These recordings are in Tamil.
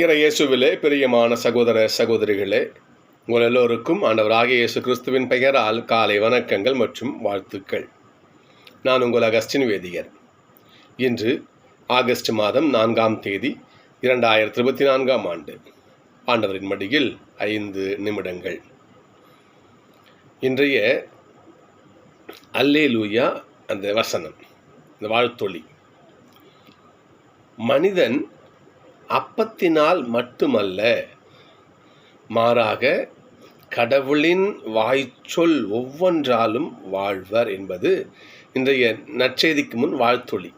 இறையேசுவிலே பிரியமான சகோதர சகோதரிகளே உங்கள் எல்லோருக்கும் ஆண்டவராக இயேசு கிறிஸ்துவின் பெயரால் காலை வணக்கங்கள் மற்றும் வாழ்த்துக்கள். நான் உங்கள் அகஸ்டின் வேதியர். இன்று ஆகஸ்ட் மாதம் நான்காம் தேதி இரண்டாயிரத்தி இருபத்தி நான்காம் ஆண்டு. ஆண்டவரின் மடியில் ஐந்து நிமிடங்கள். இன்றைய அல்லே லூயா அந்த வசனம் இந்த வாழ்த்தொளி மனிதன் அப்பத்தினால் மட்டுமல்ல மாறாக கடவுளின் வாய்ச்சொல் ஒவ்வொன்றாலும் வாழ்வர் என்பது இன்றைய நற்செய்திக்கு முன் வாழ்த்தொளி.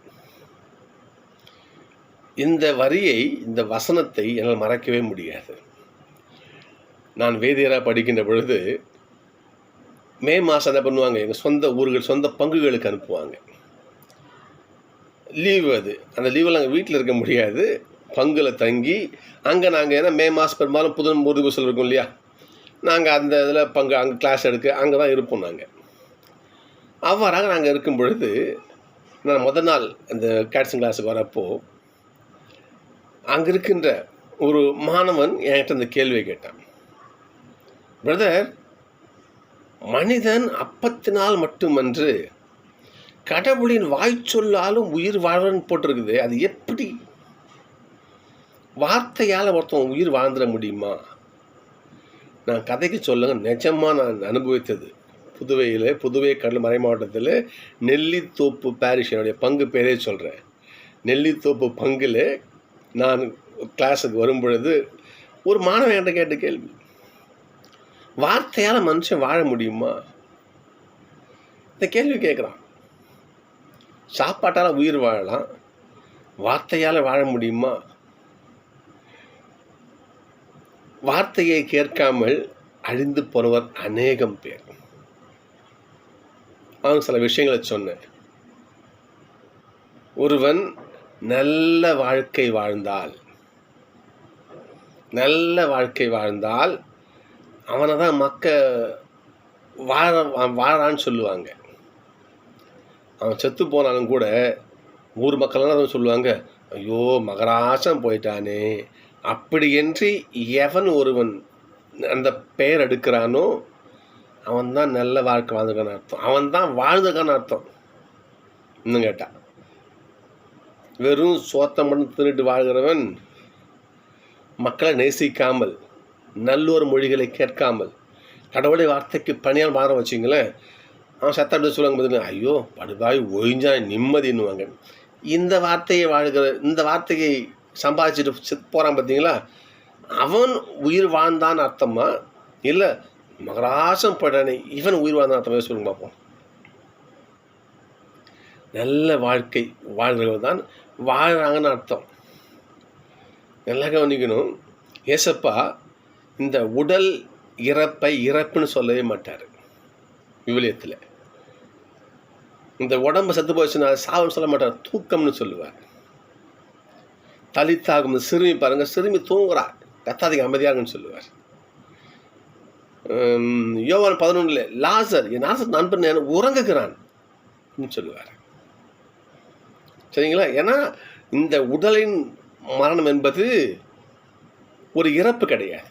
இந்த வரியை இந்த வசனத்தை என்னால் மறக்கவே முடியாது. நான் வேதியராக படிக்கின்ற பொழுது மே மாதம் என்ன பண்ணுவாங்க? எங்கள் சொந்த ஊர்கள் சொந்த பங்குகளுக்கு அனுப்புவாங்க. லீவு அது. அந்த லீவில் நாங்கள் வீட்டில் இருக்க முடியாது. பங்குல தங்கி அங்கே நாங்கள் ஏன்னா மே மாதம் பெரும்பாலும் புது முதுகுசல் இருக்கும் இல்லையா? நாங்கள் அந்த இதில் பங்கு அங்கே கிளாஸ் எடுக்க அங்கே தான் இருப்போம் நாங்கள் அவ்வாறாக நாங்கள் இருக்கும் பொழுது நான் முதல் நாள் அந்த கேட்ஸிங் கிளாஸுக்கு வரப்போ அங்கே இருக்கின்ற ஒரு மாணவன் என்கிட்ட இந்த கேள்வியை கேட்டான். பிரதர் மனிதன் அப்பத்தினால் மட்டுமன்று கடவுளின் வாய்ச்சொல்லாலும் உயிர் வாழ்வன் போட்டிருக்குது அது எப்படி வார்த்தையால் ஒருத்தன் உயிர் வாழ்ந்துட முடியுமா? நான் கதைக்கு சொல்லுங்க. நிஜமாக நான் அனுபவித்தது. புதுவையில் புதுவை கடல் மறை மாவட்டத்தில் நெல்லித்தோப்பு பாரிஷ் என்னுடைய பங்கு பேரே சொல்கிறேன் நெல்லித்தோப்பு பங்கில் நான் கிளாஸுக்கு வரும் பொழுது ஒரு மாணவன் என்கிட்ட கேட்ட கேள்வி. வார்த்தையால் மனுஷன் வாழ முடியுமா? இந்த கேள்வி கேட்குறான் சாப்பாட்டால் உயிர் வாழலாம். வார்த்தையால் வாழ முடியுமா? வார்த்தையை கேட்காமல் அழிந்து போனவர் அநேகம் பேர். அவன் சில விஷயங்களை சொன்னேன். ஒருவன் நல்ல வாழ்க்கை வாழ்ந்தால் நல்ல வாழ்க்கை வாழ்ந்தால் அவனை தான் மக்க வாழ வாழான்னு சொல்லுவாங்க. அவன் செத்து போனாலும் கூட ஊர் மக்கள்லாம் சொல்லுவாங்க ஐயோ மகராசம் போயிட்டானே அப்படியின்றி எவன் ஒருவன் அந்த பெயர் எடுக்கிறானோ அவன் தான் நல்ல வாழ்க்கை வாழ்ந்துருக்கான்னு அர்த்தம். அவன் தான் வாழ்ந்துருக்கான்னு அர்த்தம். இன்னும் கேட்டா. வெறும் சோத்தம் மட்டும் தின்னுட்டு வாழ்கிறவன் மக்களை நேசிக்காமல் நல்லொரு மொழிகளை கேட்காமல் கடவுளை வார்த்தைக்கு பணியால் மாற வச்சிங்களேன். அவன் சத்தம் சொல்லுவாங்க பார்த்தீங்கன்னா ஐயோ படுதாய் ஒழிஞ்சா நிம்மதின்னுவாங்க. இந்த வார்த்தையை வாழ்கிற இந்த வார்த்தையை சம்பாதிச்சுட்டு செத்து போகிறான் பார்த்தீங்களா அவன் உயிர் வாழ்ந்தான்னு அர்த்தமா? இல்லை மகராசம் படானே இவன் உயிர் வாழ்ந்தான் அர்த்தமாக சொல்லுங்க பார்ப்போம். நல்ல வாழ்க்கை வாழ்கிறவர்கள் தான் வாழ்கிறாங்கன்னு அர்த்தம். நல்லா கவனிக்கணும். ஏசப்பா இந்த உடல் இறப்பை இறப்புன்னு சொல்லவே மாட்டார். விவிலியத்தில். இந்த உடம்பு செத்து போச்சுன்னா சாவுன்னு சொல்ல மாட்டார் தூக்கம்னு சொல்லுவார். தலித்தாகும். இந்த சிறுமி பாருங்க சிறுமி தூங்குறா. கத்தாதிக்கு அமைதியாகுன்னு சொல்லுவார். யோவான் பதினொன்றில் லாசர் என் லாசர் நண்பன் என உறங்குகிறான் சொல்லுவார். சரிங்களா? ஏன்னா இந்த உடலின் மரணம் என்பது ஒரு இறப்பு கிடையாது.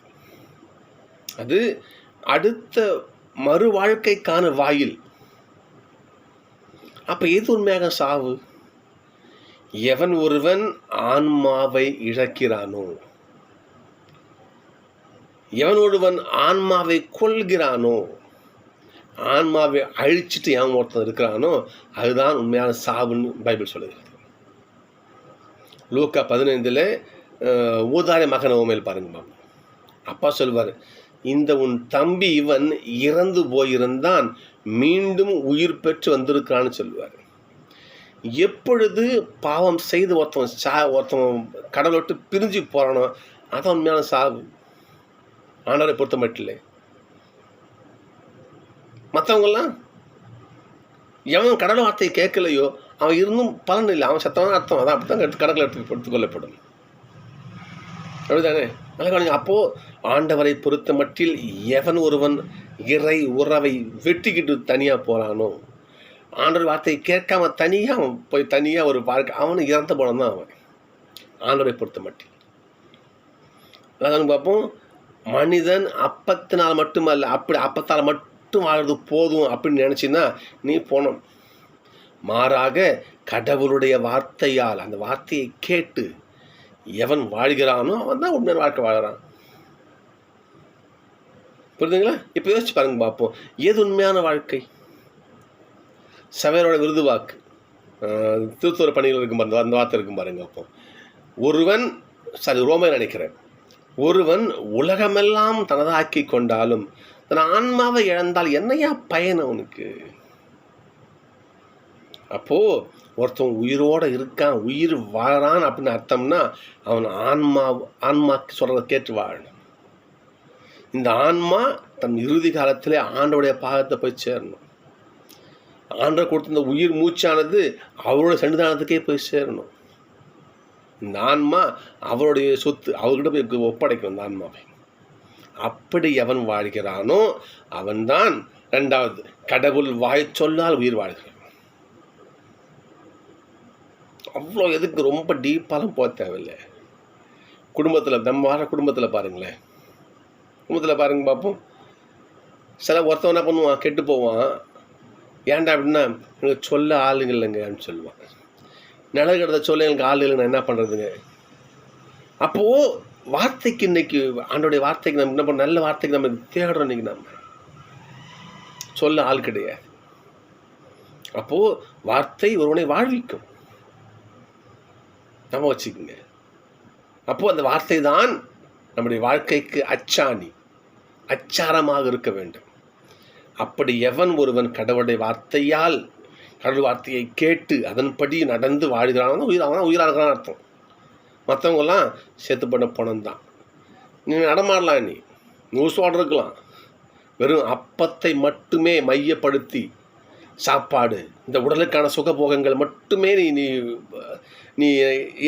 அது அடுத்த மறு வாழ்க்கைக்கான வாயில். அப்போ எது உண்மையாக சாவு? எவன் ஒருவன் ஆன்மாவை இழக்கிறானோ? எவன் ஒருவன் ஆன்மாவை கொள்கிறானோ ஆன்மாவை அழிச்சிட்டு எவன் ஒருத்தன் இருக்கிறானோ? அதுதான் உண்மையான சாவுன்னு பைபிள் சொல்லுகிறது. லூக்கா பதினைந்தில் ஊதாரி மகன் ஓமையில் பாருங்க அப்பா சொல்வார் இந்த உன் தம்பி இவன் இறந்து போயிருந்தான் மீண்டும் உயிர் பெற்று வந்திருக்கிறான்னு சொல்லுவார். எப்பொழுது பாவம் செய்து ஒருத்தவன் சா ஒருத்தன் கடவுளை விட்டு பிரிஞ்சு போகிறானோ அதான் உண்மையான சாவு. ஆண்டவரை பொறுத்த மட்டும் இல்லை. மற்றவங்கெல்லாம் எவன் கடவுள் வார்த்தையை கேட்கலையோ அவன் இருந்தும் பலன் இல்லை. அவன் சத்தமான அர்த்தம். அதான் அப்படி தான் எடுத்து கடவுளை எடுத்து எடுத்துக்கொள்ளப்படும் அப்படிதானே நல்லா கவனிங்க. அப்போது ஆண்டவரை பொறுத்த மட்டில் எவன் ஒருவன் இறை உறவை வெட்டிக்கிட்டு தனியாக போகிறானோ ஆண்டவர் வார்த்தையை கேட்காம தனியாக அவன் போய் தனியாக ஒரு வாழ்க்கை அவனு இறந்த போனது தான் அவன். ஆண்டவரை பொறுத்த மட்டும் அதான் பார்ப்போம். மனிதன் அப்பத்தினால் மட்டுமல்ல அப்படி அப்பத்தால் மட்டும் வாழ்றது போதும் அப்படின்னு நினச்சின்னா நீ போனோம் மாறாக கடவுளுடைய வார்த்தையால் அந்த வார்த்தையை கேட்டு எவன் வாழ்கிறானோ அவன் தான் உண்மையான வாழ்க்கை வாழ்கிறான். புரியுதுங்களா? இப்போ யோசிச்சு பாருங்க பார்ப்போம். எது உண்மையான வாழ்க்கை? சவேரோட விருது வாக்கு ஆஹ் திருத்தூர் பணிகள் இருக்கும் பாருங்க அந்த வார்த்தை இருக்கும் பாருங்க அப்போ. ஒருவன் சரி ரோமே நினைக்கிறேன். ஒருவன் உலகமெல்லாம் தனதாக்கி கொண்டாலும் தன் ஆன்மாவை இழந்தால் என்னையா பயன் அவனுக்கு? அப்போ ஒருத்தன் உயிரோட இருக்கான் உயிர் வாழறான் அப்படின்னு அர்த்தம்னா அவன் ஆன்மா ஆன்மாக்கு சொல்கிறத கேட்டு வாழணும். இந்த ஆன்மா தன் இறுதி காலத்திலே ஆண்டவுடைய பாகத்தை போய் சேரணும். ஆண்டவர் கொடுத்த இந்த உயிர் மூச்சானது அவரோட சன்னிதானத்துக்கே போய் சேரணும். இந்த ஆன்மா அவருடைய சொத்து அவர்கிட்ட போய் ஒப்படைக்கணும் இந்த ஆன்மாவை அப்படி எவன் வாழ்கிறானோ அவன்தான் ரெண்டாவது கடவுள் வாய் சொல்லால் உயிர் வாழ்கிறான். அவ்வளோ எதுக்கு ரொம்ப டீப்பாலும் போக தேவையில்லை. குடும்பத்தில் நம்ம குடும்பத்தில் பாருங்களேன். குடும்பத்தில் பாருங்க பார்ப்போம் சில ஒருத்தவன் என்ன பண்ணுவான்? கெட்டு போவான். ஏன்டா அப்படின்னா எனக்கு சொல்ல ஆளுங்க இல்லைங்க அப்படின்னு சொல்லுவான் நிழல் கிடந்த சொல்ல எனக்கு ஆள் இல்லைங்க என்ன பண்ணுறதுங்க அப்போது வார்த்தைக்கு இன்னைக்கு ஆண்டோடைய வார்த்தைக்கு நம்ம என்ன பண்ண நல்ல வார்த்தைக்கு நம்ம தேடுறோம் இன்னைக்கு நம்ம. சொல்ல ஆள் கிடையாது. அப்போது வார்த்தை ஒருவனை வாழ்விக்கும். நம்ம வச்சுக்கோங்க. அப்போது அந்த வார்த்தை தான் நம்முடைய வாழ்க்கைக்கு அச்சாணி அச்சாரமாக இருக்க வேண்டும். அப்படி எவன் ஒருவன் கடவுளுடைய வார்த்தையால் கடவுள் வார்த்தையை கேட்டு அதன்படி நடந்து வாழ்கிறான் உயிர் அவன் உயிராக இருக்கிறான்னு அர்த்தம். மற்றவங்கெல்லாம் சேர்த்து பண்ண பணம் தான் நீ நடமாடலாம் நீ. நியூஸோடு இருக்கலாம். வெறும் அப்பத்தை மட்டுமே மையப்படுத்தி சாப்பாடு இந்த உடலுக்கான சுகபோகங்கள் மட்டுமே நீ நீ நீ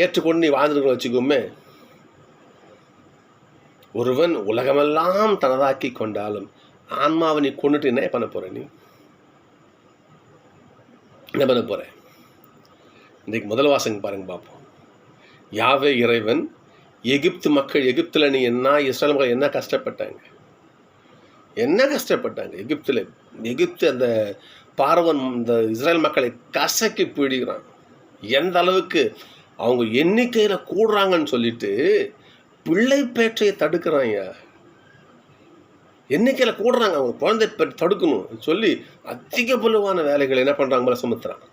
ஏற்றுக்கொண்டு நீ வாழ்ந்துருக்க வச்சுக்கோமே. ஒருவன் உலகமெல்லாம் தனதாக்கி கொண்டாலும் ஆன்மாவை நீ கொண்டுட்டு என்ன பண்ண போற நீ? என்ன பண்ண போகிற இன்றைக்கு முதல் வாசங்க பாருங்க பார்ப்போம். யாவே இறைவன் எகிப்து மக்கள் எகிப்தில் நீ என்ன இஸ்ரேல் மக்கள் என்ன கஷ்டப்பட்டாங்க? என்ன கஷ்டப்பட்டாங்க? எகிப்தில் எகிப்து அந்த பார்வன் இந்த இஸ்ரேல் மக்களை கசக்கி பிடிக்கிறான். எந்த அளவுக்கு அவங்க எண்ணிக்கையில் கூடுறாங்கன்னு சொல்லிட்டு பிள்ளை பேற்றையை தடுக்கிறாங்க எண்ணிக்கையில் கூடுறாங்க. அவங்க குழந்தை பெற்று தடுக்கணும் சொல்லி அதிக பலுவான வேலைகள் என்ன பண்ணுறாங்க போல சுமத்துறான்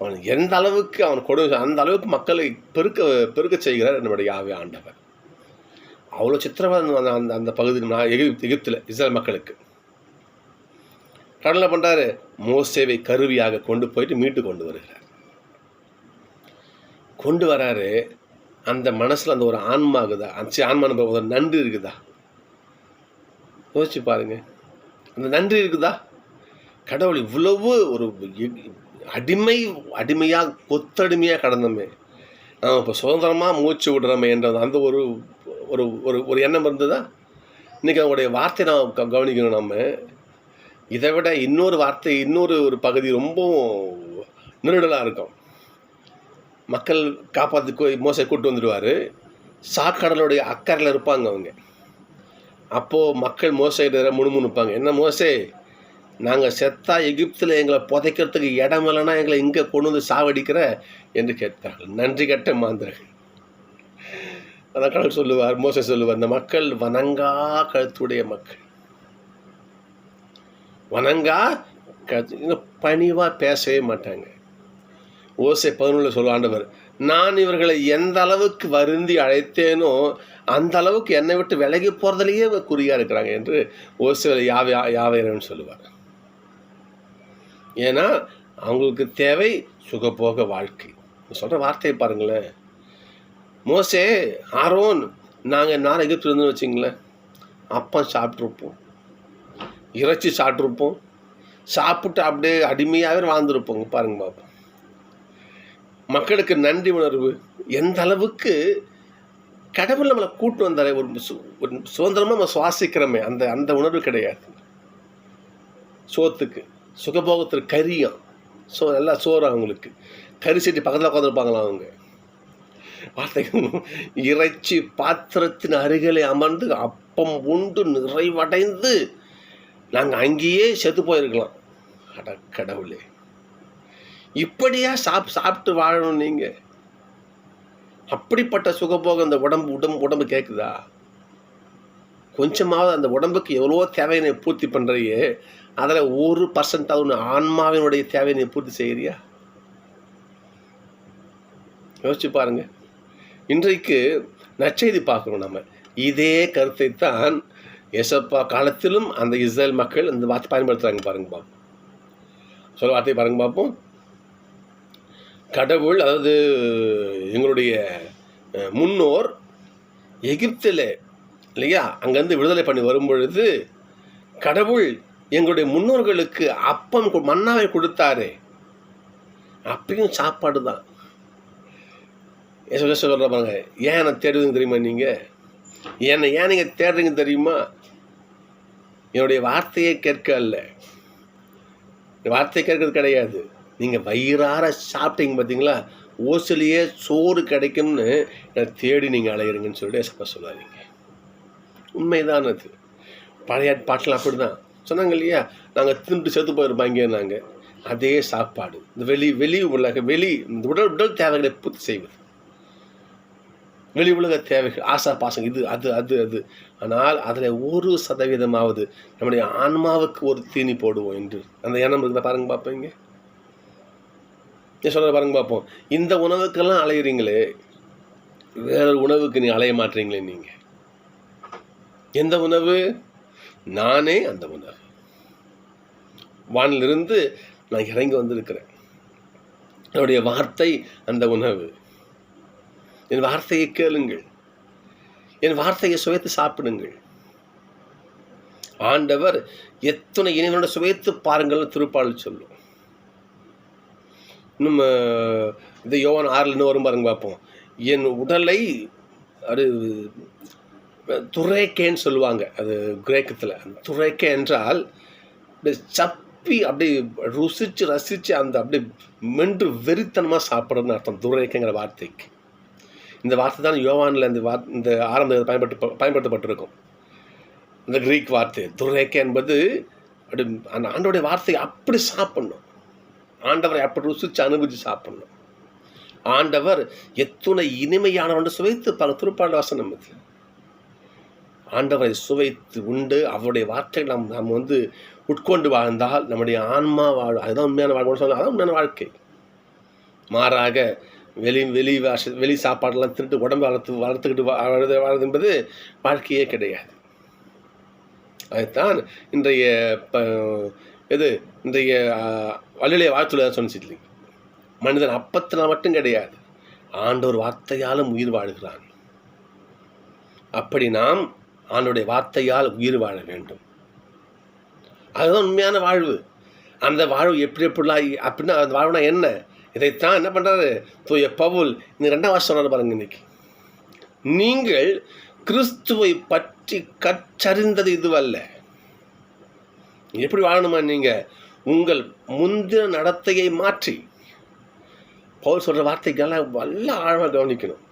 அவன் எந்த அளவுக்கு அவன் கொடுமை அந்த அளவுக்கு மக்களை பெருக்க பெருக்க செய்கிறார் நம்முடைய யாவே ஆண்டவர். அவ்வளோ சித்திரவாதம் அந்த அந்த அந்த பகுதி நான் எகிப்து எகிப்தில் இஸ்ரேல் மக்களுக்கு. கடலில் பண்ணுறாரு மோசேவை கருவியாக கொண்டு போயிட்டு மீட்டு கொண்டு வருகிறார். கொண்டு வராரு. அந்த மனசில் அந்த ஒரு ஆன்மா இருக்குதா அந்த ஆன்மான ஒரு நன்றி இருக்குதா? யோசிச்சு பாருங்க. அந்த நன்றி இருக்குதா? கடவுள் இவ்வளவு ஒரு அடிமை அடிமையாக கொத்தடிமையாக கடந்தோமே. நாம் இப்போ சுதந்திரமாக மூச்சு விடுறோமே என்ற அந்த ஒரு ஒரு ஒரு ஒரு எண்ணம் இருந்ததா? இன்றைக்கி அவங்களுடைய வார்த்தை நாம் க- கவனிக்கணும் நம்ம இதை விட இன்னொரு வார்த்தை இன்னொரு ஒரு பகுதி ரொம்பவும் நெருடலாக இருக்கும். மக்கள் காப்பாற்றி மோசை கூட்டு வந்துடுவார். சாக்கடலுடைய அக்கறையில் இருப்பாங்க அவங்க. அப்போது மக்கள் மோசையிட முணுமுணுப்பாங்க. என்ன மோசே? நாங்கள் செத்தா எகிப்தில் எங்களை புதைக்கிறதுக்கு இடம் இல்லைன்னா எங்களை இங்கே கொண்டு வந்து சாவடிக்கிற? என்று கேட்டார்கள் நன்றி கட்ட மாந்திரர்கள் அதான் கடவுள் சொல்லுவார் மோசை சொல்லுவார் இந்த மக்கள் வணங்கா கழுத்துடைய மக்கள். வணங்கா கழுத்து பணிவாக பேசவே மாட்டாங்க. ஓசை பதினொன்று சொல்ல ஆண்டவர் நான் இவர்களை எந்த அளவுக்கு வருந்தி அழைத்தேனோ அந்த அளவுக்கு என்னை விட்டு விலகி போகிறதுலையே குறியாக இருக்கிறாங்க என்று ஓசையில் யாவை யாவையரன் சொல்லுவார். ஏன்னா அவங்களுக்கு தேவை சுகபோக வாழ்க்கை. சொல்கிற வார்த்தையை பாருங்களேன். மோசே ஆரோன் நாங்கள் நான் எகிப்து இருந்தோம்னு வச்சிங்களேன். அப்பம் சாப்பிட்ருப்போம் இறைச்சி சாப்பிட்ருப்போம் சாப்பிட்டு அப்படியே அடிமையாகவே வாழ்ந்துருப்போங்க பாருங்க பாப்பா. மக்களுக்கு நன்றி உணர்வு. எந்த அளவுக்கு கடவுள் நம்மளை கூட்டு வந்தாரே ஒரு ஒரு சுதந்திரமாக நம்ம சுவாசிக்கிறோமே அந்த அந்த உணர்வு கிடையாது. சோத்துக்கு சுகபோகத்திற்கு கரியம். சோ நல்லா சோறு அவங்களுக்கு. கறி செட்டி பக்கத்தில் உட்காந்துருப்பாங்களா அவங்க? வார்த்தை இறைச்சி பாத்திரத்தின் அருகிலே அமர்ந்து அப்பம் உண்டு நிறைவடைந்து நாங்கள் அங்கேயே செத்து போயிருக்கலாம். அட கடவுளே. இப்படியா சாப் சாப்பிட்டு வாழணும் நீங்கள் அப்படிப்பட்ட சுகபோகம் அந்த உடம்பு உடம்பு உடம்பு கேட்குதா கொஞ்சமாவது அந்த உடம்புக்கு எவ்வளோ தேவையை பூர்த்தி பண்ணுறியே அதில் ஒரு பர்சன்டாவது ஒன்று ஆன்மாவினுடைய தேவையை நீ பூர்த்தி செய்கிறியா யோசிச்சு பாருங்க. இன்றைக்கு நற்செய்தி பார்க்குறோம் நம்ம இதே கருத்தை தான் எசப்பா காலத்திலும் அந்த இஸ்ரேல் மக்கள் இந்த வார்த்தை பயன்படுத்துகிறாங்க பாருங்க பார்ப்போம் சொல்ல வார்த்தையை பாருங்க பார்ப்போம் கடவுள் அதாவது எங்களுடைய முன்னோர் எகிப்தில் இல்லையா? அங்கேருந்து விடுதலை பண்ணி வரும்பொழுது கடவுள் எங்களுடைய முன்னோர்களுக்கு அப்பம் கு- மன்னாவை கொடுத்தாரு. அப்பையும் சாப்பாடு தான். சொல்ல சொல்கிற பாருங்க. ஏன் என்னை தேடுவீங்க தெரியுமா நீங்கள் என்னை ஏன் நீங்கள் தேடுறீங்க தெரியுமா? என்னுடைய வார்த்தையை கேட்க இல்லை வார்த்தை கேட்கறது கிடையாது. நீங்கள் வயிறார சாப்பிட்டீங்க பார்த்தீங்களா ஓசிலேயே சோறு கிடைக்கும்னு என்னை தேடி நீங்கள் அலையிறீங்கன்னு சொல்லிட்டு ஏசப்பா சொல்லாதீங்க. உண்மைதான் அது. பழைய பாட்டெலாம் அப்படி தான் சொன்னாங்க இல்லையா? நாங்கள் தின்ட்டு செத்து போயிருப்பாங்க நாங்கள் அதே சாப்பாடு. இந்த வெளி வெளி உலக வெளி இந்த உடல் உடல் தேவைகளை பூர்த்தி செய்வது. வெளி உலக தேவைகள் ஆசா பாசம் இது அது அது அது. ஆனால் அதில் ஒரு சதவீதமாவது நம்முடைய ஆன்மாவுக்கு ஒரு தீனி போடுவோம் என்று. அந்த எண்ணம் இருக்குதா பாருங்க பார்ப்பீங்க? சொல்கிற பாருங்க பார்ப்போம். இந்த உணவுக்கெல்லாம் அலையிறீங்களே வேற உணவுக்கு நீ அலைய மாட்டீங்களே நீங்கள் எந்த உணவு? நானே அந்த உணவு. வானிலிருந்து நான் இறங்கி வந்திருக்கிறேன். என்னுடைய வார்த்தை அந்த உணவு. என் வார்த்தையை கேளுங்கள். என் வார்த்தையை சுவைத்து சாப்பிடுங்கள். ஆண்டவர் எத்தனை இனிவனோட சுவைத்து பாருங்கள்னு திருப்பாடல் சொல்லும். இன்னும் இந்த யோவான் ஆறில் இன்னும் வரும் பாருங்க பார்ப்போம். என் உடலை அது துரைக்கேன்னு சொல்லுவாங்க அது கிரேக்கத்தில். துரைக்கே என்றால் அப்படியே சப்பி அப்படியே ருசித்து ரசித்து அந்த அப்படியே மென்று வெறித்தனமாக சாப்பிட்றதுன்னு அர்த்தம் துரைக்கைங்கிற வார்த்தைக்கு. இந்த வார்த்தை தான் யோவானில் இந்த வார் இந்த ஆரம்ப பயன்படுத்த பயன்படுத்தப்பட்டிருக்கும். இந்த கிரீக் வார்த்தை துரைக்கே என்பது அப்படி அந்த ஆண்டோடைய வார்த்தையை அப்படி சாப்பிட்ணும். ஆண்டவரை அப்படி ருசிச்சு அனுபவித்து சாப்பிடணும். ஆண்டவர் எத்துணை இனிமையானவன் சுவைத்து பல திருப்பாண்ட வசனம் இது ஆண்டவரை சுவைத்து உண்டு. அவருடைய வார்த்தைகள் நாம் நாம் வந்து உட்கொண்டு வாழ்ந்தால் நம்முடைய ஆன்மா வாழ் அதுதான் உண்மையான வாழ்க்கை. சொன்னால் அதான் உண்மையான வாழ்க்கை. மாறாக வெளி வெளி வாச வெளி சாப்பாடெல்லாம் திருட்டு உடம்பு வளர்த்து வளர்த்துக்கிட்டு வா- வாழ்றது என்பது வாழ்க்கையே கிடையாது. அதுதான் இன்றைய இது இந்த வள்ளிலே வாழ்த்துல சொன்னிச்சு இல்லைங்க மனிதன் அப்பத்தில் மட்டும் கிடையாது ஆண்டவர் வார்த்தையாலும் உயிர் வாழ்கிறான். அப்படி நாம் ஆண்டோடைய வார்த்தையால் உயிர் வாழ வேண்டும். அதுதான் உண்மையான வாழ்வு. அந்த வாழ்வு எப்படி எப்படிலாம் அப்படின்னா அந்த வாழ்வுனா என்ன? இதைத்தான் என்ன பண்ணுறாரு தூய பவுல் இந்த ரெண்டாம் வருஷம் சொன்னார் பாருங்க இன்னைக்கு. நீங்கள் கிறிஸ்துவை பற்றி கற்றறிந்தது இதுவல்ல. எப்படி வாழணுமா நீங்கள் உங்கள் முந்தின நடத்தையை மாற்றி. பவுல் சொல்கிற வார்த்தைக்கெல்லாம் வல்ல ஆழமாக கவனிக்கணும்.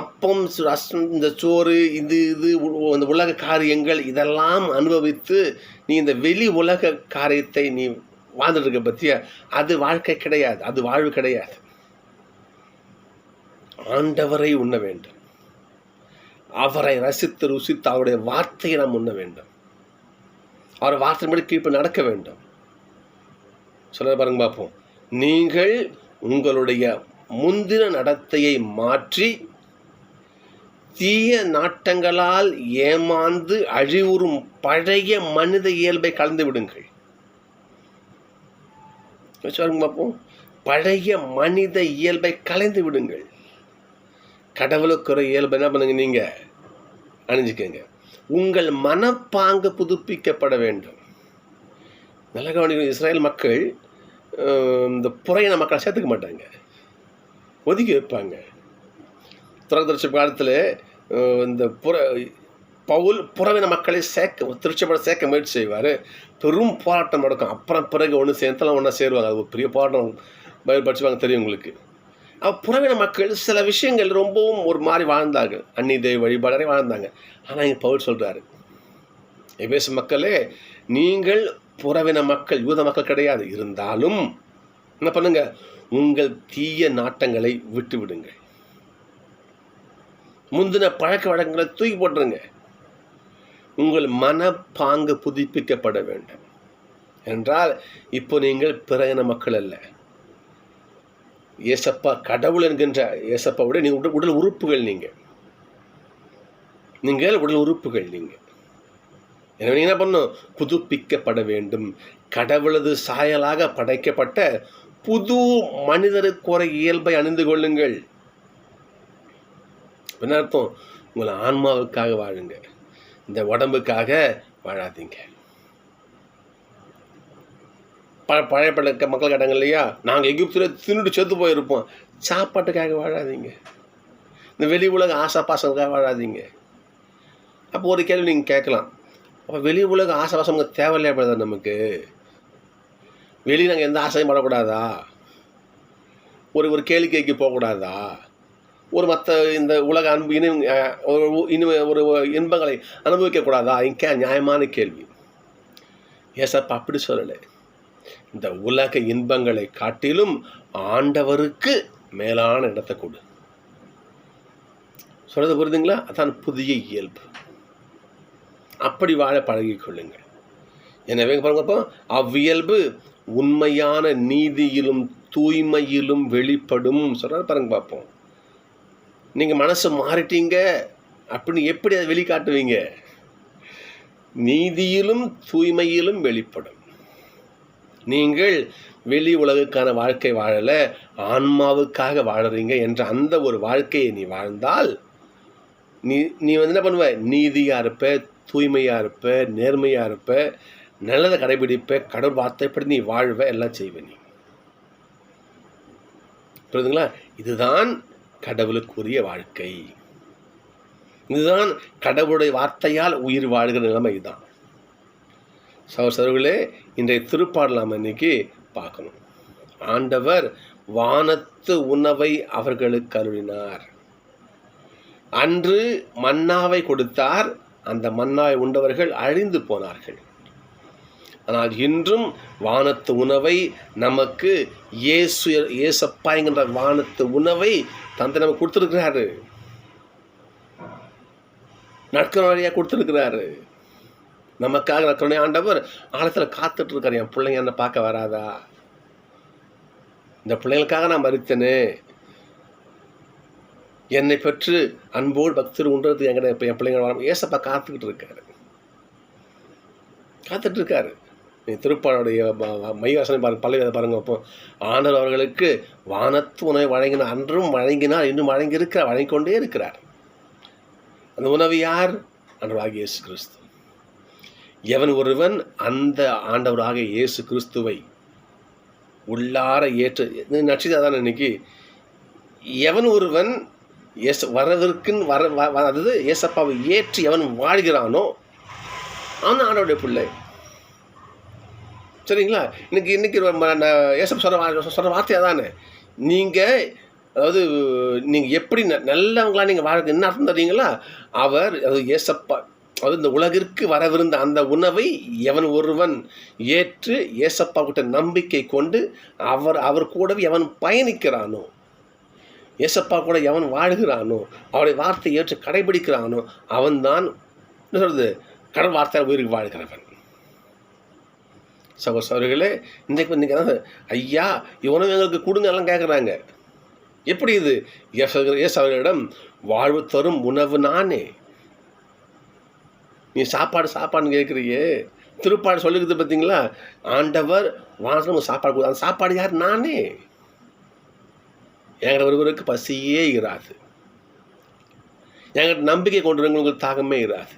அப்பம் இந்த சோறு இது இது இந்த உலக காரியங்கள் இதெல்லாம் அனுபவித்து நீ இந்த வெளி உலக காரியத்தை நீ வாழ்ந்துட்டு இருக்க பற்றிய அது வாழ்க்கை கிடையாது. அது வாழ்வு கிடையாது. ஆண்டவரை உண்ண வேண்டும். அவரை ரசித்து ருசித்து அவருடைய வார்த்தையை நாம் உண்ண வேண்டும். அவர் வார்த்தைப்படி கீழ்ப்பு நடக்க வேண்டும். சொல்ல பாருங்க பார்ப்போம் நீங்கள் உங்களுடைய முந்தின நடத்தையை மாற்றி தீய நாட்டங்களால் ஏமாந்து அழிவுறும் பழைய மனித இயல்பை கலந்து விடுங்கள். யோசிச்சு பார்ப்போம் பழைய மனித இயல்பை கலைந்து விடுங்கள். கடவுளுக்குற இயல்பு என்ன பண்ணுங்க நீங்க? அணிஞ்சுக்கங்க. உங்கள் மனப்பாங்கு புதுப்பிக்கப்பட வேண்டும். நல்ல கவனிக்கணும் இஸ்ரேல் மக்கள் இந்த புறையின மக்களை சேர்த்துக்க மாட்டாங்க. ஒதுக்கி வைப்பாங்க. துறந்தரிசி காலத்தில் இந்த புற பவுல் புறவின மக்களை சேர்க்க திருச்சிப்பட சேர்க்க முயற்சி செய்வார். பெரும் போராட்டம் நடக்கும். அப்புறம் பிறகு ஒன்று சேர்ந்தாலும் ஒன்றா சேருவாங்க. அது ஒரு பெரிய போராட்டம். பயில் படிச்சுவாங்க தெரியும் உங்களுக்கு. புறவின மக்கள் சில விஷயங்கள் ரொம்பவும் ஒரு மாதிரி வாழ்ந்தார்கள் அன்னி தேவி வழிபாடரை வாழ்ந்தாங்க. ஆனால் இங்கே பவுல் சொல்கிறாரு எபேசு மக்களே நீங்கள் புறவின மக்கள் யூத மக்கள் கிடையாது. இருந்தாலும் என்ன பண்ணுங்க? உங்கள் தீய நாட்டங்களை விட்டு விடுங்க முந்தின பழக்க வழக்கங்களை தூக்கி போட்டுருங்க. உங்கள் மனப்பாங்கு புதுப்பிக்கப்பட வேண்டும். என்றால் இப்போ நீங்கள் பிறகின மக்கள் அல்ல. ஏசப்பா கடவுள் என்கின்ற ஏசப்பாவுடைய நீங்கள் உடல் உடல் உறுப்புகள் நீங்கள் நீங்கள் உடல் உறுப்புகள் நீங்கள் எனவே நீங்கள் என்ன பண்ணும் புதுப்பிக்கப்பட வேண்டும். கடவுளது சாயலாக படைக்கப்பட்ட புது மனிதருக்குற இயல்பை அணிந்து கொள்ளுங்கள். என்ன அர்த்தம்? உங்களை ஆன்மாவுக்காக வாழுங்க. இந்த உடம்புக்காக வாழாதீங்க. ப பழைய பழக்க மக்கள் கேட்டாங்க இல்லையா? நாங்கள் எகிப்தில் தின்னுட்டு செத்து போயிருப்போம். சாப்பாட்டுக்காக வாழாதீங்க. இந்த வெளி உலக ஆசை பாசத்துக்காக வாழாதீங்க. அப்போ ஒரு கேள்வி நீங்கள் கேட்கலாம். அப்போ வெளி உலக ஆசை பாசம் தேவையில்லையா பிரதர் நமக்கு? வெளியே நாங்கள் எந்த ஆசையும் படக்கூடாதா? ஒரு ஒரு கேளிக்கைக்கு போகக்கூடாதா? ஒரு மற்ற இந்த உலக அன்பு இனி இனிமே ஒரு இன்பங்களை அனுபவிக்கக்கூடாதா? இங்கே நியாயமான கேள்வி. ஏசப்பா அப்படி சொல்லலை. இந்த உலக இன்பங்களை காட்டிலும் ஆண்டவருக்கு மேலான இடத்தை கொடு. சொல்றது புரியுதுங்களா? அதான் புதிய இயல்பு. அப்படி வாழ பழகிக்கொள்ளுங்கள் எனவே பாருங்கப்போ அவ்வியல்பு உண்மையான நீதியிலும் தூய்மையிலும் வெளிப்படும். சொல்றாரு பாருங்க பார்ப்போம். நீங்கள் மனசு மாறிட்டீங்க அப்படின்னு எப்படி அதை வெளிக்காட்டுவீங்க? நீதியிலும் தூய்மையிலும் வெளிப்படும். நீங்கள் வெளி உலகுக்கான வாழ்க்கை வாழல ஆன்மாவுக்காக வாழறீங்க என்ற அந்த ஒரு வாழ்க்கையை நீ வாழ்ந்தால் நீ நீ வந்து என்ன பண்ணுவ? நீதியாக இருப்ப தூய்மையாக இருப்ப நேர்மையாக இருப்ப நல்லதை கடைபிடிப்ப கடவுள் வார்த்தைப்படி நீ வாழ்வ எல்லாம் செய்வ நீ. புரியுதுங்களா? இதுதான் கடவுளுக்குரிய வாழ்க்கை. இதுதான் கடவுளுடைய வார்த்தையால் உயிர் வாழ்கிற நிலைமை இதுதான். சகோதர சகோதரிகளே இன்றைய திருப்பாடல் நாம் இன்னைக்கு பார்க்கணும். ஆண்டவர் வானத்து உணவை அவர்களுக்கு அருளினார். அன்று மன்னாவை கொடுத்தார் அந்த மன்னாவை உண்டவர்கள் அழிந்து போனார்கள். ஆனால் இன்றும் வானத்து உணவை நமக்கு இயேசு இயேசப்பா என்கின்ற வானத்து உணவை தந்தை நமக்கு கொடுத்துருக்கிறாரு. நட்கிற வழியாக கொடுத்துருக்கிறாரு. நமக்காக துணை ஆண்டவர் ஆழத்தில் காத்துட்டு இருக்கார் என் பிள்ளைங்க என்ன பார்க்க வராதா? இந்த பிள்ளைங்களுக்காக நான் மறித்தனே. என்னை பெற்று அன்போடு பக்தர் உண்றது என்கிட்ட இப்போ என் பிள்ளைங்க வர ஏசப்பா காத்துக்கிட்டு இருக்காரு காத்துட்டு இருக்காரு நீ திருப்பாளுடைய மைவாசனை பாருங்க பல்லவி பாருங்க அப்போ ஆண்டவர் அவர்களுக்கு வானத்து உணவை வழங்கின அன்றும் வழங்கினார் இன்னும் வழங்கி இருக்கிறார் வழங்கிக் கொண்டே இருக்கிறார். அந்த உணவு யார்? ஆண்டவராகிய இயேசு கிறிஸ்து. எவன் ஒருவன் அந்த ஆண்டவராக இயேசு கிறிஸ்துவை உள்ளார ஏற்று நட்சத்திரம் தான் இன்னைக்கு. எவன் ஒருவன் எஸ் வரவிற்குன்னு வர வ- அதாவது ஏசப்பாவை ஏற்று எவன் வாழ்கிறானோ அவன் ஆண்டவருடைய பிள்ளை. சரிங்களா? இன்னைக்கு இன்னைக்கு ஏசப் சொல்கிற சொல்கிற வார்த்தையாக தானே நீங்கள் அதாவது நீங்கள் எப்படி ந- நல்லவங்களா நீங்கள் வாழ்க்கை என்ன அர்த்தம் தெரியுங்களா? அவர் அதாவது ஏசப்பா அது இந்த உலகிற்கு வரவிருந்த அந்த உணவை எவன் ஒருவன் ஏற்று ஏசப்பா கிட்ட நம்பிக்கை கொண்டு அவர் அவர் கூடவே எவன் பயணிக்கிறானோ ஏசப்பா கூட எவன் வாழ்கிறானோ அவருடைய வார்த்தை ஏற்று கடைபிடிக்கிறானோ அவன்தான் என்ன சொல்றது? கடல் வார்த்தை உயிருக்கு வாழ்கிறவன். சகோ சகோதரிகளே இன்றைக்கு இன்றைக்கி ஐயா இவனும் எங்களுக்கு கொடுங்க எல்லாம் கேட்குறாங்க எப்படி இது? ஏசு அவர்களிடம் வாழ்வு தரும் உணவு நானே. நீ சாப்பாடு சாப்பாடுன்னு கேட்குறியே. திருப்பாடு சொல்லிக்கிறது பார்த்தீங்களா ஆண்டவர் வாசனம் சாப்பாடு கொடு. அந்த சாப்பாடு யார்? நானே. என்கிட்ட ஒருவருக்கு பசியே இராது. எங்கிட்ட நம்பிக்கை கொண்டிருங்களுக்கு தாகமே இராது.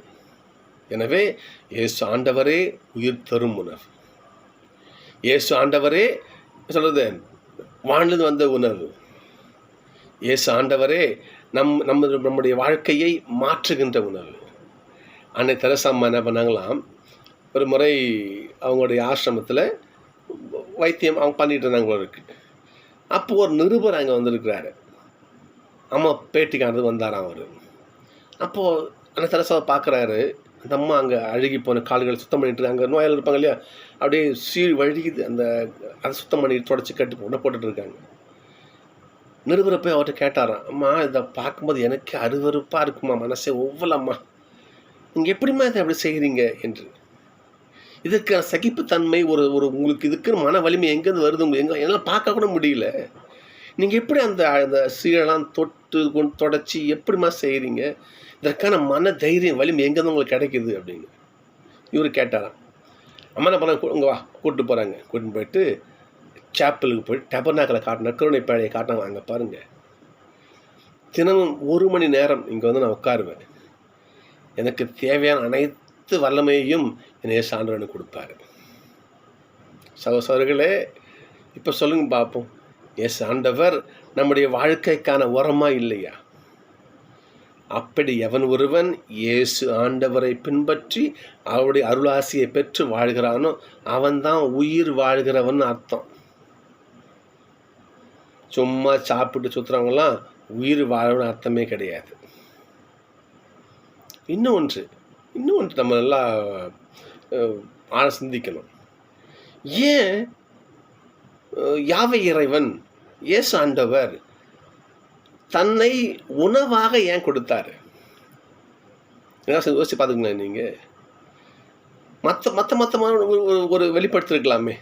எனவே இயேசு ஆண்டவரே உயிர் தரும் உணவு இயேசு ஆண்டவரே சொல்கிறது வாழ்ந்து வந்த உணர்வு. இயேசு ஆண்டவரே நம் நம்ம நம்முடைய வாழ்க்கையை மாற்றுகின்ற உணவு அன்னை தெரசாம்மா என்ன பண்ணாங்களாம்? ஒரு முறை அவங்களுடைய ஆசிரமத்தில் வைத்தியம் அவங்க பண்ணிகிட்டு இருந்தாங்க அப்போது ஒரு நிருபர் அங்கே வந்திருக்கிறாரு. அம்மா பேட்டிக்கானது வந்தாராம் அவர். அப்போது அந்த தெரசாவை பார்க்குறாரு அந்த அம்மா அங்கே அழுகி போன கால்களை சுத்தம் பண்ணிட்டு அங்கே நோயாளி இருப்பாங்க இல்லையா? அப்படியே சீழ் வழுகிது. அந்த அதை சுத்தம் பண்ணி தொடச்சி கட்டி உடனே போட்டுட்ருக்காங்க நிருபரை போய் அவர்கிட்ட கேட்டாராம். அம்மா இதை பார்க்கும்போது எனக்கு அருவருப்பாக இருக்குமா? மனசே ஒவ்வொல்லம்மா நீங்கள் எப்படிம்மா இதை அப்படி செய்கிறீங்க என்று. இதற்கான சகிப்புத்தன்மை ஒரு ஒரு உங்களுக்கு இதுக்கு மன வலிமை எங்கேருந்து வருது? உங்களுக்கு எங்கே என்னால் பார்க்க கூட முடியல. நீங்கள் எப்படி அந்த அந்த சீரெல்லாம் தொட்டு கொண்டு தொடச்சி எப்படிம்மா செய்கிறீங்க இதற்கான மன தைரியம் வலிமை எங்கேருந்து உங்களுக்கு கிடைக்குது அப்படின்னு. இவர் கேட்டாராம். அம்மா என்ன பண்ண உங்கள் வா கூப்பிட்டு போகிறாங்க கூட்டிட்டு போயிட்டு சாப்பிளுக்கு போய் டெபர்னாக்கில் காட்டின கருணை பேழையை காட்டினாங்க. அங்கே பாருங்கள் தினமும் ஒரு மணி நேரம் இங்கே வந்து நான் உட்காருவேன். எனக்கு தேவையான அனைத்து வல்லமையையும் என்னைய சான்றவனுக்கு கொடுப்பாரு. சகோசரர்களே இப்போ சொல்லுங்க பார்ப்போம் எஸ் ஆண்டவர் நம்முடைய வாழ்க்கைக்கான உரமா இல்லையா? அப்படி எவன் ஒருவன் இயேசு ஆண்டவரை பின்பற்றி அவருடைய அருளாசியை பெற்று வாழ்கிறானோ அவன்தான் உயிர் வாழ்கிறவன் அர்த்தம். சும்மா சாப்பிட்டு சுற்றுறவங்களாம் உயிர் வாழணும்னு அர்த்தமே கிடையாது. இன்னும் ஒன்று இன்னும் ஒன்று நம்ம நல்லா ஆழ சிந்திக்கணும். ஏன் யாவை இறைவன் இயேசு ஆண்டவர் தன்னை உணவாக ஏன் கொடுத்தாரு? யோசிச்சு பார்த்துக்கலாம் நீங்கள் மற்ற மற்ற மற்றமான ஒரு ஒரு- ஒரு வெளிப்படுத்திருக்கலாமே.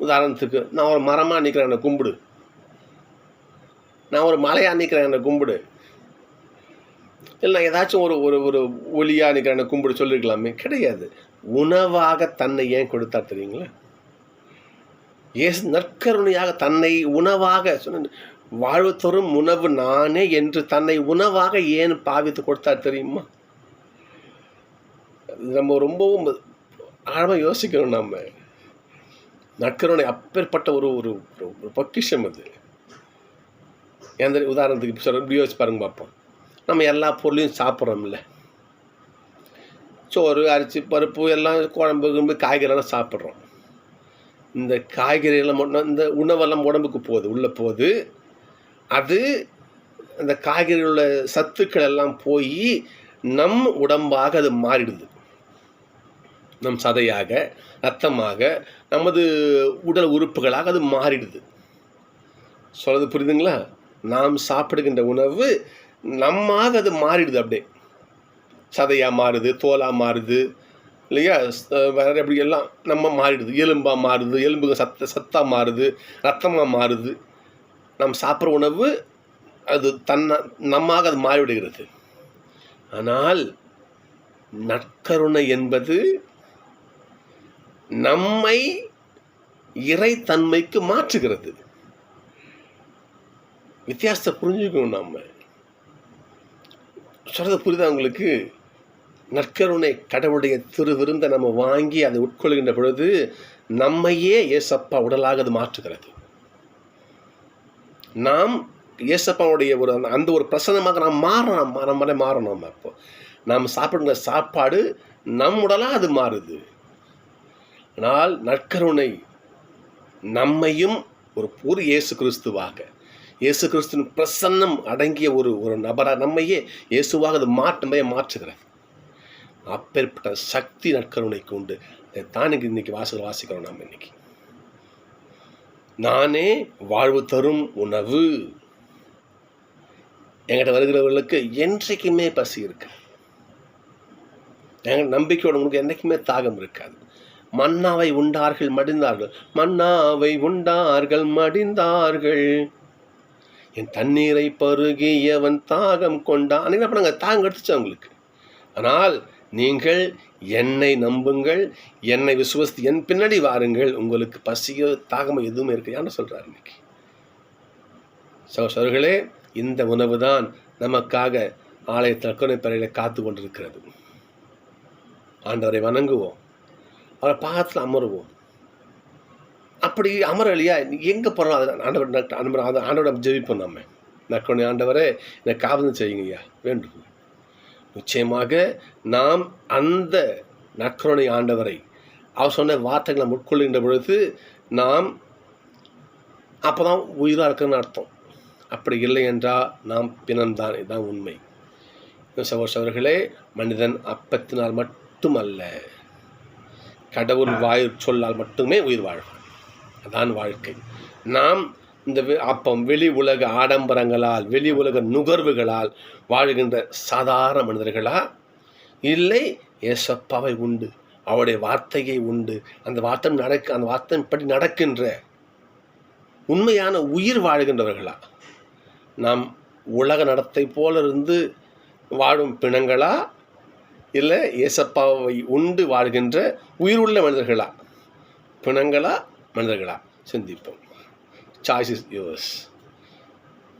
உதாரணத்துக்கு நான் ஒரு மரமாக நிற்கிறேன் என்னை கும்பிடு. நான் ஒரு மலையாக நிற்கிறேன் என்னை கும்பிடு. இல்லை ஏதாச்சும் ஒரு ஒரு ஒரு ஒலியாக நிற்கிறேன் கும்பிடு சொல்லியிருக்கலாமே கிடையாது. உணவாக தன்னை ஏன் கொடுத்தா தெரியுங்களா? ஏசு நற்கருணையாக தன்னை உணவாக சொன்ன வாழ்வு தரும் உணவு நானே என்று தன்னை உணவாக ஏன் பாவித்து கொடுத்தார் தெரியுமா? நம்ம ரொம்பவும் ஆழமாக யோசிக்கணும் நம்ம நற்கருணை அப்பேற்பட்ட ஒரு ஒரு பொக்கிஷம் அது. எந்த உதாரணத்துக்கு இப்போ சொல்ல யோசிச்சு பாருங்க பார்ப்போம். நம்ம எல்லா பொருளையும் சாப்பிட்றோம்ல. சோறு அரிசி பருப்பு எல்லாம் குழம்பு குழம்பு காய்கறிலாம் சாப்பிட்றோம். இந்த காய்கறியெல்லாம் மட்டும் இந்த உணவெல்லாம் உடம்புக்கு போகுது உள்ளே போகுது. அது அந்த காய்கறியில் உள்ள சத்துக்கள் எல்லாம் போய் நம் உடம்பாக அது மாறிடுது. நம் சதையாக ரத்தமாக நமது உடல் உறுப்புகளாக அது மாறிடுது. சொல்கிறது புரியுதுங்களா? நாம் சாப்பிடுகின்ற உணவு நம்மாக அது மாறிடுது அப்படியே. சதையாக மாறுது தோலாக மாறுது இல்லையா? வேறு எப்படி எல்லாம் நம்ம மாறிடுது. எலும்பாக மாறுது எலும்புங்க சத்த சத்தாக மாறுது ரத்தமாக மாறுது. நம்ம சாப்பிட்ற உணவு அது தன்ன நம்மாக அது மாறிவிடுகிறது. ஆனால் நற்கருணை என்பது நம்மை இறைத்தன்மைக்கு மாற்றுகிறது. வித்தியாசத்தை புரிஞ்சுக்கணும் நம்ம சொல்கிறது புரிதா உங்களுக்கு? நற்கருணை கடவுளுடைய திருவிருந்தை நம்ம வாங்கி அதை உட்கொள்கின்ற பொழுது நம்மையே ஏசப்பா உடலாக அது மாற்றுகிறது. நாம் இயேசப்பாவுடைய ஒரு அந்த- அந்த ஒரு பிரசனமாக நாம் மாறணும் நம்மளே மாறணும் நம்ம அப்போ. நாம் சாப்பிடுகிற சாப்பாடு நம் உடலாக அது மாறுது. ஆனால் நற்கருணை நம்மையும் ஒரு பூர் இயேசு கிறிஸ்துவாக இயேசு கிறிஸ்துவின் பிரசன்னம் அடங்கிய ஒரு ஒரு நபராக நம்மையே இயேசுவாக அது மாற்றமே மாற்றுகிறார். அப்பேற்பட்ட சக்தி நற்கருணைக்கு உண்டு அதைத்தான் இன்னைக்கு வாசல் வாசிக்கிறோம் நாம் இன்னைக்கு. நானே வாழ்வு தரும் உணவு. என்கிட்ட வருகிறவர்களுக்கு என்றைக்குமே பசி இருக்கு எங்க நம்பிக்கையோட உங்களுக்கு என்றைக்குமே தாகம் இருக்காது. மன்னாவை உண்டார்கள் மடிந்தார்கள். மன்னாவை உண்டார்கள் மடிந்தார்கள். என் தண்ணீரை பருகியவன் தாகம் கொண்டான்? என்ன பண்ணாங்க? தாகம் எடுத்துச்சு அவங்களுக்கு. ஆனால் நீங்கள் என்னை நம்புங்கள் என்னை விசுவசித்து என் பின்னாடி வாருங்கள். உங்களுக்கு பசியோ தாகமோ எதுவுமே இருக்கையான்னு சொல்கிறார் இன்னைக்கு? சகோதரர்களே இந்த உணவு தான் நமக்காக ஆலய தற்கொலை பறையில் காத்து கொண்டிருக்கிறது. ஆண்டவரை வணங்குவோம். அவரை பார்த்து அமருவோம். அப்படி அமரலையா எங்கே போகிறோம் அதை ஆண்டவர் ஆண்டவர் அதை ஆண்டவரை ஜெபிப்போம் நம்ம நற்கொணை ஆண்டவரே என்னை காவல் செய்யுங்க ஐயா வேண்டும் நிச்சயமாக நாம் அந்த நற்கருணை ஆண்டவரை அவர் சொன்ன வார்த்தைகளை உட்கொள்கின்ற பொழுது நாம் அப்போ தான் உயிராக இருக்குன்னு அர்த்தம். அப்படி இல்லை என்றால் நாம் பிணம்தான்? இதுதான் உண்மை. சகோசவர்களே மனிதன் அப்பத்தினால் மட்டுமல்ல கடவுள் வாய் சொல்லால் மட்டுமே உயிர் வாழ்வான் அதான் வாழ்க்கை. நாம் இந்த வெ- அப்பம் வெளி உலக ஆடம்பரங்களால் வெளி உலக நுகர்வுகளால் வாழ்கின்ற சாதாரண மனிதர்களா? இல்லை ஏசப்பாவை உண்டு. அவருடைய வார்த்தையை உண்டு. அந்த வார்த்தை நடக்க அந்த வார்த்தை இப்படி நடக்கின்ற உண்மையான உயிர் வாழ்கின்றவர்களா? நாம் உலக நடத்தை போல இருந்து வாழும் பிணங்களா? இல்லை ஏசப்பாவை உண்டு வாழ்கின்ற உயிருள்ள மனிதர்களா? பிணங்களா? மனிதர்களா? சிந்திப்போம். சாய்ஸ் இஸ் யூஸ்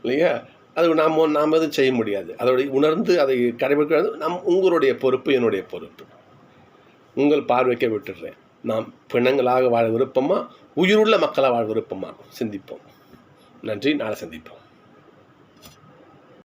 இல்லையா? அது நாம் நாம் எதுவும் செய்ய முடியாது. அதோடைய உணர்ந்து அதை கடைபிடிக்கிறது நம் உங்களுடைய பொறுப்பு என்னுடைய பொறுப்பு. உங்கள் பார்வைக்க விட்டுடுறேன். நாம் பிணங்களாக வாழ விருப்பமா? உயிருள்ள மக்களாக வாழ விருப்பமா? சிந்திப்போம். நன்றி. நாளை சந்திப்போம்.